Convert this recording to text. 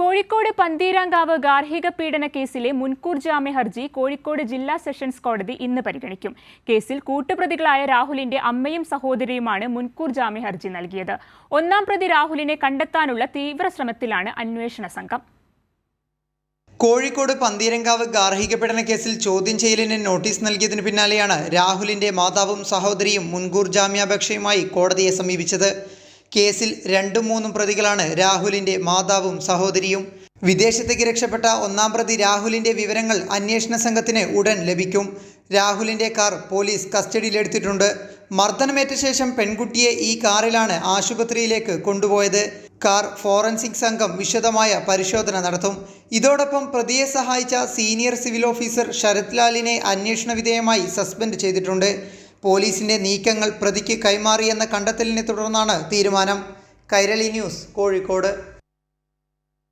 കോഴിക്കോട് പന്തീരാങ്കാവ് ഗാർഹിക പീഡന കേസിലെ മുൻകൂർ ജാമ്യ ഹർജി കോഴിക്കോട് ജില്ലാ സെഷൻസ് കോടതി ഇന്ന് പരിഗണിക്കും. കേസിൽ കൂട്ടുപ്രതികളായ രാഹുലിന്റെ അമ്മയും സഹോദരിയുമാണ് മുൻകൂർ ജാമ്യ ഹർജി നൽകിയത്. ഒന്നാം പ്രതി രാഹുലിനെ കണ്ടെത്താനുള്ള തീവ്ര ശ്രമത്തിലാണ് അന്വേഷണ സംഘം. കോഴിക്കോട് പന്തീരങ്കാവ് ഗാർഹിക പീഡന കേസിൽ ചോദ്യം ചെയ്യലിന് നോട്ടീസ് നൽകിയതിന് പിന്നാലെയാണ് രാഹുലിന്റെ മാതാവും സഹോദരിയും മുൻകൂർ ജാമ്യാപേക്ഷയുമായി കോടതിയെ സമീപിച്ചത്. കേസിൽ രണ്ടും മൂന്നും പ്രതികളാണ് രാഹുലിന്റെ മാതാവും സഹോദരിയും. വിദേശത്തേക്ക് രക്ഷപ്പെട്ട ഒന്നാം പ്രതി രാഹുലിന്റെ വിവരങ്ങൾ അന്വേഷണ സംഘത്തിന് ഉടൻ ലഭിക്കും. രാഹുലിന്റെ കാർ പോലീസ് കസ്റ്റഡിയിലെടുത്തിട്ടുണ്ട്. മർദ്ദനമേറ്റ ശേഷം പെൺകുട്ടിയെ ഈ കാറിലാണ് ആശുപത്രിയിലേക്ക് കൊണ്ടുപോയത്. കാർ ഫോറൻസിക് സംഘം വിശദമായ പരിശോധന നടത്തും. ഇതോടൊപ്പം പ്രതിയെ സഹായിച്ച സീനിയർ സിവിൽ ഓഫീസർ ശരത് ലാലിനെ അന്വേഷണ വിധേയമായി സസ്പെൻഡ് ചെയ്തിട്ടുണ്ട്. പോലീസിന്റെ നീക്കങ്ങൾ പ്രതിക്ക് കൈമാറിയെന്ന കണ്ടെത്തലിനെ തുടർന്നാണ് തീരുമാനം. കൈരളി ന്യൂസ് കോഴിക്കോട്.